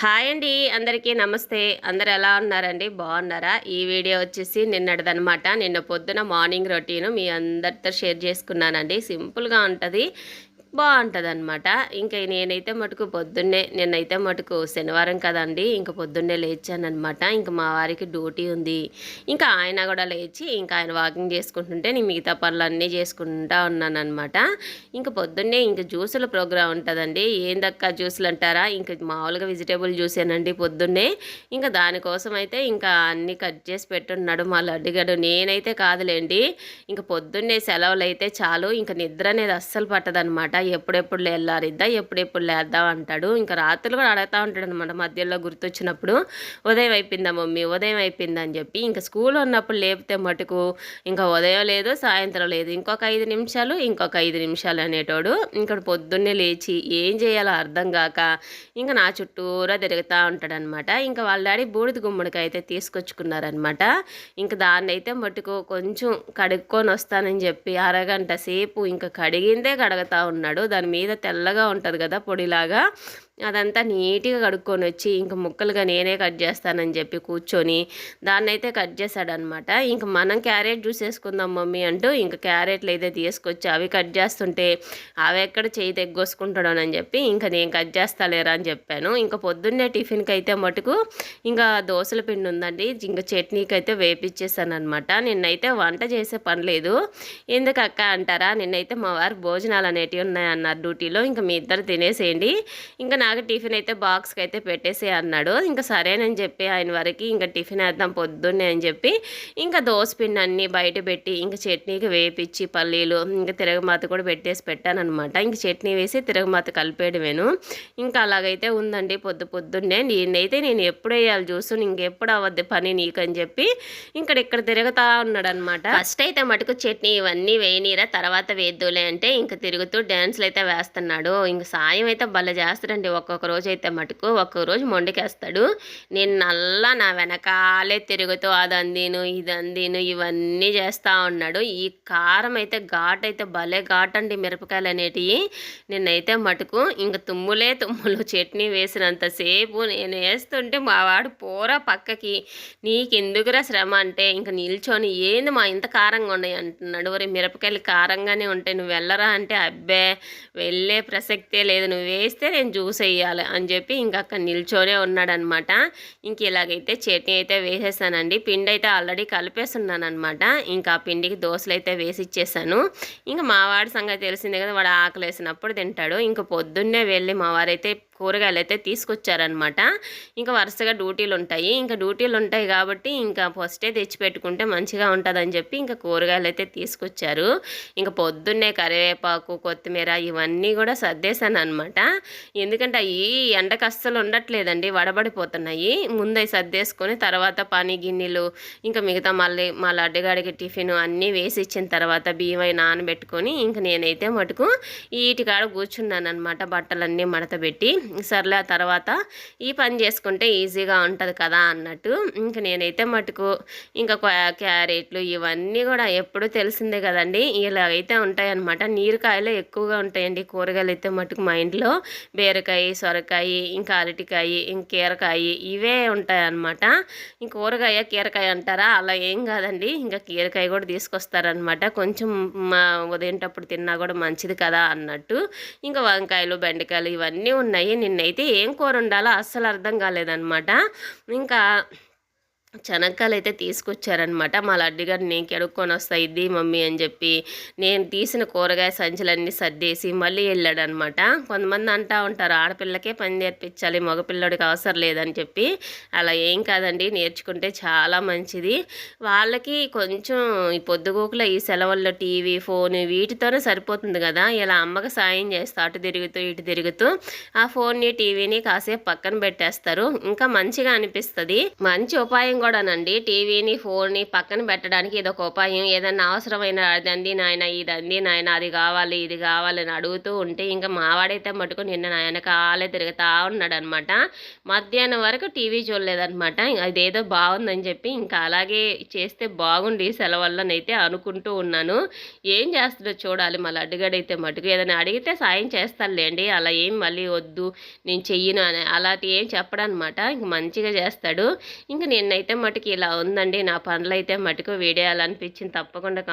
Hi అండి అందరికీ నమస్తే. అందరు ఎలా ఉన్నారండి? బాగున్నారా? ఈ వీడియో వచ్చేసి నిన్నటిదనమాట నిన్న పొద్దున మార్నింగ్ రొటీను మీ అందరితో షేర్ చేసుకున్నానండి. సింపుల్గా ఉంటుంది. బాగుంటుంది అనమాట ఇంకా నేనైతే మటుకు పొద్దున్నే నిన్నైతే మటుకు శనివారం కదండి ఇంకా పొద్దున్నే లేచానమాట ఇంకా మా వారికి డ్యూటీ ఉంది. ఇంకా ఆయన కూడా లేచి ఇంకా ఆయన వాకింగ్ చేసుకుంటుంటే నేను మిగతా పనులన్నీ చేసుకుంటా ఉన్నానమాట ఇంకా పొద్దున్నే ఇంకా జ్యూసుల ప్రోగ్రామ్ ఉంటుందండి. ఏందక్క జ్యూసులు అంటారా ఇంకా మామూలుగా వెజిటేబుల్ జ్యూసేనండి పొద్దున్నే. ఇంకా దానికోసం అయితే ఇంకా అన్నీ కట్ చేసి పెట్టున్నాడు మా లడ్డుగాడు. నేనైతే కాదులేండి ఇంకా పొద్దున్నే సెలవులు అయితే చాలు ఇంకా నిద్ర అనేది అస్సలు పట్టదనమాట ఎప్పుడెప్పుడు లేలారిద్దా ఎప్పుడెప్పుడు లేద్దాం అంటాడు. ఇంకా రాత్రులు కూడా అడుగుతూ ఉంటాడు అనమాట మధ్యలో గుర్తొచ్చినప్పుడు ఉదయం అయిపోయిందా మమ్మీ? ఉదయం అయిపోయిందని చెప్పి. ఇంకా స్కూల్ ఉన్నప్పుడు లేపితే మటుకు ఇంకా ఉదయం లేదు సాయంత్రం లేదు. ఇంకొక ఐదు నిమిషాలు ఇంకొక ఐదు నిమిషాలు అనేటోడు ఇంకా పొద్దున్నే లేచి ఏం చేయాలో అర్థం కాక ఇంకా నా చుట్టూరా తిరుగుతూ ఉంటాడనమాట ఇంకా వాళ్ళ డాడీ బూడిద గుమ్మడికాయ అయితే తీసుకొచ్చుకున్నారనమాట ఇంకా దాన్ని అయితే మటుకు కొంచెం కడుక్కొని వస్తానని చెప్పి అరగంట సేపు ఇంకా కడిగిందే కడుగుతూ ఉన్నాడు. దాని మీద తెల్లగా ఉంటుంది కదా పొడిలాగా. అదంతా నీట్గా కడుక్కొని వచ్చి ఇంక ముక్కలుగా నేనే కట్ చేస్తానని చెప్పి కూర్చొని దాన్ని అయితే కట్ చేశాడనమాట. ఇంక మనం క్యారెట్ జ్యూస్ వేసుకుందాం మమ్మీ అంటూ ఇంక క్యారెట్లు అయితే తీసుకొచ్చి అవి కట్ చేస్తుంటే అవి ఎక్కడ చేయి తెగ్గొసుకుంటాడోనని చెప్పి ఇంకా నేను కట్ చేస్తాలేరా అని చెప్పాను. ఇంకా పొద్దున్నే టిఫిన్కి అయితే మటుకు ఇంకా దోశల పిండి ఉందండి. ఇంకా చట్నీకి అయితే వేపిచ్చేసాను అనమాట నిన్నైతే వంట చేసే పని లేదు. ఎందుకు అక్క అంటారా? నిన్నైతే మా వారు భోజనాలు అనేటివి ఉన్నాయన్నారు డ్యూటీలో. ఇంకా మీ ఇద్దరు తినేసేయండి. ఇంకా నాకు టిఫిన్ అయితే బాక్స్కి అయితే పెట్టేసి అన్నాడు. ఇంకా సరేనని చెప్పి ఆయన వరకు ఇంకా టిఫిన్ వేద్దాం పొద్దున్నే అని చెప్పి ఇంకా దోశ పిండి అన్నీ బయట పెట్టి ఇంకా చట్నీకి వేపించి పల్లీలు ఇంకా తిరగమాత కూడా పెట్టేసి పెట్టానమాట ఇంక చట్నీ వేసి తిరగమాత కలిపేయడమేను. ఇంకా అలాగైతే ఉందండి పొద్దు పొద్దున్నే. నేనైతే నేను ఎప్పుడు వేయాలి చూసు ఇంకెప్పుడు అవ్వద్ది పని నీకని చెప్పి ఇక్కడ ఇక్కడ తిరుగుతా ఉన్నాడనమాట ఫస్ట్ అయితే మటుకు చట్నీ ఇవన్నీ వేయనీరా తర్వాత వేద్దులే అంటే ఇంకా తిరుగుతూ డ్యాన్స్లు అయితే వేస్తున్నాడు. ఇంక సాయం అయితే భలే చేస్తాడండి ఒక్కొక్క రోజు అయితే మటుకు ఒక్కొక్క రోజు మొండికేస్తాడు. నేను నల్లా నా వెనకాలే తిరుగుతూ అది అందిను ఇది అందిను ఇవన్నీ చేస్తూ ఉన్నాడు. ఈ కారం అయితే ఘాట్ అయితే భలే ఘాట్ అండి మిరపకాయలు అనేటివి నిన్నైతే మటుకు ఇంక తుమ్ములే తుమ్ములు చట్నీ వేసినంతసేపు నేను వేస్తుంటే మా వాడు పూరా పక్కకి నీకెందుకురా శ్రమ అంటే ఇంక నిల్చొని ఏంది మా ఇంత కారంగా ఉన్నాయి? అంటున్నాడు. మరి మిరపకాయలు కారంగానే ఉంటాయి నువ్వు వెళ్ళరా? అంటే అబ్బే వెళ్ళే ప్రసక్తే లేదు నువ్వు వేస్తే నేను జ్యూస్ చేయాలి అని చెప్పి ఇంక అక్కడ నిల్చొనే ఉన్నాడనమాట. ఇంక ఇలాగైతే చట్నీ అయితే వేసేసానండి. పిండి అయితే ఆల్రెడీ కలిపేస్తున్నాను అనమాట ఇంకా ఆ పిండికి దోశలు అయితే వేసి ఇచ్చేసాను ఇంకా మా వాడి సంగతి తెలిసిందే కదా వాడు ఆకలి వేసినప్పుడు తింటాడు. ఇంకా పొద్దున్నే వెళ్ళి మా వారైతే కూరగాయలు అయితే తీసుకొచ్చారనమాట ఇంకా వరుసగా డ్యూటీలు ఉంటాయి ఇంకా డ్యూటీలు ఉంటాయి కాబట్టి ఇంకా ఫస్టే తెచ్చిపెట్టుకుంటే మంచిగా ఉంటుందని చెప్పి ఇంకా కూరగాయలు అయితే తీసుకొచ్చారు. ఇంకా పొద్దున్నే కరివేపాకు కొత్తిమీర ఇవన్నీ కూడా సర్దేశాను అనమాట ఎందుకంటే అవి ఎండకు అస్సలు ఉండట్లేదండి వడబడిపోతున్నాయి. ముందే సర్దేసుకొని తర్వాత పని గిన్నెలు ఇంకా మిగతా మళ్ళీ మళ్ళీ అడ్డగాడికి టిఫిన్ అన్నీ వేసి ఇచ్చిన తర్వాత బియ్యం నానబెట్టుకొని ఇంకా నేనైతే మటుకు ఈటికాడ కూర్చున్నాను అనమాట బట్టలన్నీ మడత పెట్టి సర్లే ఆ తర్వాత ఈ పని చేసుకుంటే ఈజీగా ఉంటుంది కదా అన్నట్టు. ఇంక నేనైతే మటుకు ఇంకా క్యారెట్లు ఇవన్నీ కూడా ఎప్పుడూ తెలిసిందే కదండి. ఇలాగైతే ఉంటాయన్నమాట. నీరుకాయలు ఎక్కువగా ఉంటాయండి. కూరగాయలు అయితే మటుకు మా ఇంట్లో బీరకాయ సొరకాయ ఇంకా అరటికాయ ఇంక కీరకాయ ఇవే ఉంటాయన్నమాట. ఇంక కూరగాయ కీరకాయ అంటారా? అలా ఏం కాదండి. ఇంకా కీరకాయ కూడా తీసుకొస్తారనమాట కొంచెం మా ఉదయంటప్పుడు తిన్నా కూడా మంచిది కదా అన్నట్టు. ఇంకా వంకాయలు బెండకాయలు ఇవన్నీ ఉన్నాయి. నిన్నైతే ఏం కూర ఉండాలో అస్సలు అర్థం కాలేదన్నమాట. ఇంకా శనక్కాయలు అయితే తీసుకొచ్చారనమాట మా లడ్డు గారు నేను కెడుక్కొని వస్తా ఇది మమ్మీ అని చెప్పి నేను తీసిన కూరగాయ సంచులన్నీ సర్దేసి మళ్ళీ వెళ్ళాడనమాట కొంతమంది అంటా ఉంటారు ఆడపిల్లకే పని నేర్పించాలి మగపిల్లడికి అవసరం లేదని చెప్పి. అలా ఏం కాదండి నేర్చుకుంటే చాలా మంచిది. వాళ్ళకి కొంచెం ఈ పొద్దుగోకుల ఈ సెలవుల్లో టీవీ ఫోన్ వీటితోనే సరిపోతుంది కదా. ఇలా అమ్మకి సాయం చేస్తా అటు తిరుగుతూ ఇటు తిరుగుతూ ఆ ఫోన్ని టీవీని కాసేపు పక్కన పెట్టేస్తారు. ఇంకా మంచిగా అనిపిస్తుంది. మంచి ఉపాయం కూడానండి టీవీని ఫోన్ని పక్కన పెట్టడానికి ఇది ఒక ఉపాయం. ఏదన్నా అవసరమైన అది అంది నాయన ఇది అంది నాయన అది కావాలి ఇది కావాలి అని అడుగుతూ ఉంటే ఇంకా మావాడైతే మటుకు నిన్న నా కాలే తిరుగుతా ఉన్నాడు అనమాట మధ్యాహ్నం వరకు టీవీ చూడలేదనమాట. అదేదో బాగుందని చెప్పి ఇంకా అలాగే చేస్తే బాగుండి సెలవుల్లోనైతే అనుకుంటూ ఉన్నాను. ఏం చేస్తుందో చూడాలి. మళ్ళీ అడ్డుగడైతే మటుకు ఏదైనా అడిగితే సాయం చేస్తానులేండి. అలా ఏం మళ్ళీ వద్దు నేను చెయ్యను అని అలాంటి ఏం చెప్పడనమాట. ఇంక మంచిగా చేస్తాడు. ఇంక అయితే మటుకు ఇలా ఉందండి. నా పనులు అయితే మటుకు వీడియో అనిపించింది తప్పకుండా కామెంట్